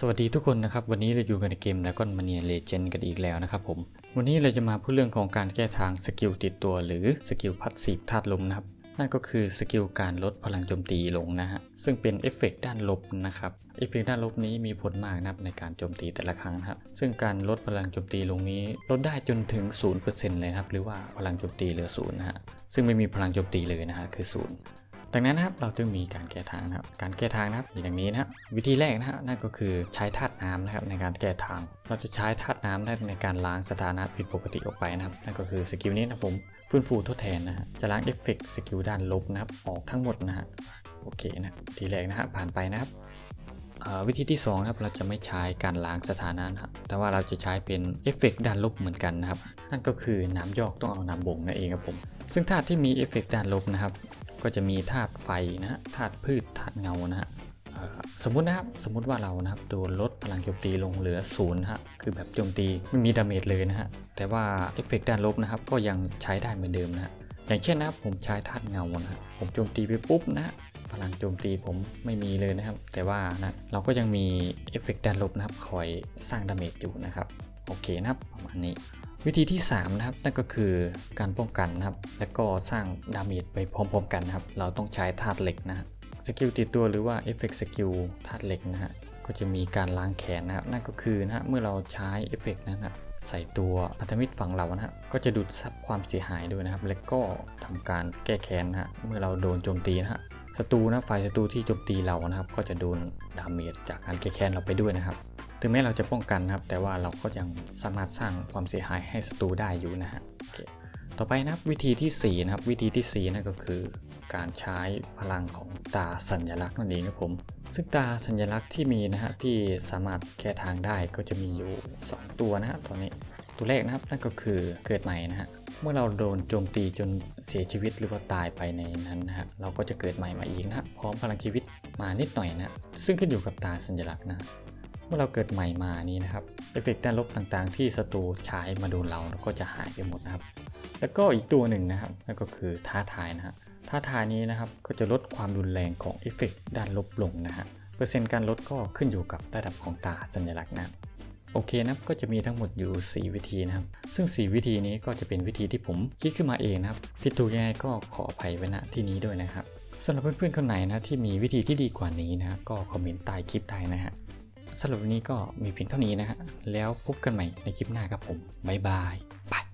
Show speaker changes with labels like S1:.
S1: สวัสดีทุกคนนะครับ วันนี้เราอยู่กันในเกมแล้วก็มาเนียเลเจนกันอีกแล้วนะครับผม วันนี้เราจะมาพูดเรื่องของการแก้ทางสกิลติดตัว หรือสกิลพัดสีธาตุลมนะครับ นั่นก็คือสกิลการลดพลังโจมตีลงนะฮะ ซึ่งเป็นเอฟเฟกต์ด้านลบนะครับ เอฟเฟกต์ด้านลบนี้มีผลมากนะครับในการโจมตีแต่ละครั้งนะครับ ซึ่งการลดพลังโจมตีลงนี้ ลดได้จนถึง 0%เลยนะครับ หรือว่าพลังโจมตีเหลือศูนย์นะฮะ ซึ่งไม่มีพลังโจมตีเลยนะฮะ คือศูนย์ ดังนั้นนะครับเราจึงมีการแก้ทางนะครับ การแก้ทางนะครับมีดังนี้นะครับวิธีแรกนะฮะนั่นก็คือใช้ธาตุน้ำนะครับในการแก้ทาง เราจะใช้ธาตุน้ำในการล้างสถานะผิดปกติออกไปนะครับนั่นก็คือสกิลนี้นะผมฟื้นฟูทดแทนนะฮะจะล้างเอฟเฟกต์สกิลด้านลบนะครับออกทั้งหมดนะฮะโอเคนะทีแรกนะฮะผ่านไปนะครับวิธีที่สองนะครับเราจะไม่ใช้การล้างสถานะนะครับแต่ว่าเราจะใช้เป็นเอฟเฟกต์ด้านลบเหมือนกันนะครับ นั่นก็คือน้ำยอกต้องเอาน้ำบ่งนั่นเองครับผม ซึ่งธาตุที่มีเอฟเฟกต์ด้านลบนะครับ ก็จะมีธาตุไฟนะฮะธาตุพืชธาตุเงานะฮะเอ่อสมมุตินะครับสมมุติว่าเรานะครับโดนลดพลังโจมตีลงเหลือศูนย์นะฮะคือแบบโจมตีไม่มีดาเมจเลยนะฮะแต่ว่าเอฟเฟกต์ด้านลบนะครับก็ยังใช้ได้เหมือนเดิมนะฮะอย่างเช่นนะครับผมใช้ธาตุเงานะฮะผมโจมตีไปปุ๊บนะฮะพลังโจมตีผมไม่มีเลยนะครับ แต่ว่านะเราก็ยังมีเอฟเฟกต์ด้านลบนะครับคอยสร้างดาเมจอยู่นะครับโอเคนะครับประมาณนี้ วิธีที่ 3 นะครับ นั่นก็คือการป้องกันนะครับ และก็สร้างดาเมจไปพร้อมๆกันนะครับ เราต้องใช้ธาตุเหล็กนะฮะสกิลติดตัวหรือว่าเอฟเฟกต์สกิลธาตุเหล็กนะฮะก็จะมีการล้างแขนนะครับ นั่นก็คือนะฮะเมื่อเราใช้เอฟเฟกต์นั้นนะใส่ตัวพันธมิตรฝั่งเรานะฮะก็จะดูดซับความเสียหายด้วยนะครับ และก็ทำการแก้แค้นนะฮะเมื่อเราโดนโจมตีนะฮะศัตรูนะฝ่ายศัตรูที่โจมตีเรานะครับ ก็จะโดนดาเมจจากการแก้แค้นเราไปด้วยนะครับ ถึงแม้เราจะป้องกันนะครับ แต่ว่าเราก็ยังสามารถสร้างความเสียหายให้ศัตรูได้อยู่นะฮะโอเคต่อไปนะครับวิธีที่4นะครับวิธีที่4นั่นก็คือ การใช้พลังของตาสัญลักษณ์นั่นเองครับผมซึ่งตาสัญลักษณ์ที่มีนะฮะที่สามารถแก้ทางได้ก็จะมีอยู่ 2 ตัวนะฮะตอนนี้ตัวแรกนะครับนั่นก็คือเกิดใหม่นะฮะเมื่อเราโดนโจมตีจนเสียชีวิตหรือว่าตายไปในนั้นนะฮะเราก็จะเกิดใหม่มาอีกนะฮะพร้อมพลังชีวิตมานิดหน่อยนะฮะซึ่งขึ้นอยู่กับตาสัญลักษณ์นะ เมื่อเราเกิดใหม่มานี้นะครับเอฟเฟกต์ด้านลบต่างๆ ที่ศัตรูใช้มาโดนเราก็จะหายไปหมดนะครับ แล้วก็อีกตัวหนึ่งนะครับนั่นก็คือท้าทายนะฮะท้าทายนี้นะครับก็จะลดความรุนแรงของเอฟเฟกต์ด้านลบลงนะฮะเปอร์เซ็นต์การลดก็ขึ้นอยู่กับระดับของตาสัญลักษณ์นะโอเคนะครับก็จะมีทั้งหมดอยู่ 4 วิธีนะครับ ซึ่ง 4 วิธีนี้ก็จะเป็นวิธีที่ผมคิดขึ้นมาเองนะครับผิดถูกยังไงก็ขออภัยไว้ณที่นี้ด้วยนะครับสำหรับเพื่อนๆคนไหนนะที่มีวิธีที่ดีกว่านี้นะก็คอมเมนต์ใต้คลิปได้นะฮะ สำหรับวันนี้ก็มีเพียงเท่านี้นะฮะแล้วพบกันใหม่ในคลิปหน้าครับผมบ๊ายบายบาย